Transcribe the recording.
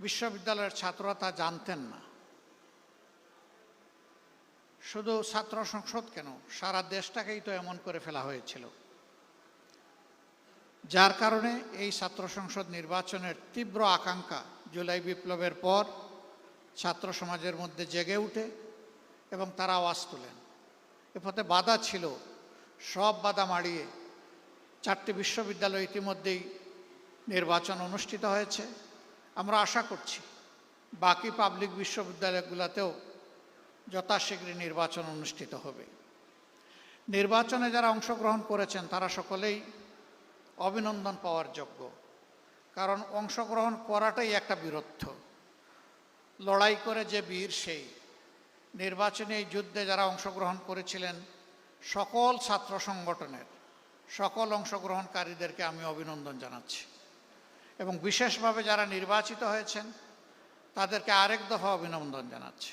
বিশ্ববিদ্যালয়ের ছাত্ররা তা জানতেন না। শুধু ছাত্র সংসদ কেন? সারা দেশটাকেই তো এমন করে ফেলা হয়েছিল। যার কারণে এই ছাত্র সংসদ নির্বাচনের তীব্র আকাঙ্ক্ষা জুলাই বিপ্লবের পর ছাত্র সমাজের মধ্যে জেগে উঠে এবং তারা আওয়াজ তোলেন। এ পথে বাধা ছিল, সব বাধা মাড়িয়ে চারটি বিশ্ববিদ্যালয় ইতিমধ্যেই নির্বাচন অনুষ্ঠিত হয়েছে। আমরা আশা করছি বাকি পাবলিক বিশ্ববিদ্যালয়গুলোতেও যথাশীঘ্রই নির্বাচন অনুষ্ঠিত হবে। নির্বাচনে যারা অংশগ্রহণ করেছেন, তারা সকলেই অভিনন্দন পাওয়ার যোগ্য। কারণ অংশগ্রহণ করাটাই একটা বীরত্ব। লড়াই করে যে বীর সেই। নির্বাচনী এই যুদ্ধে যারা অংশগ্রহণ করেছিলেন, সকল ছাত্র সংগঠনের, সকল অংশগ্রহণকারীদেরকে আমি অভিনন্দন জানাচ্ছি। এবং বিশেষভাবে যারা নির্বাচিত হয়েছেন তাদেরকে আরেক দফা অভিনন্দন জানাচ্ছি।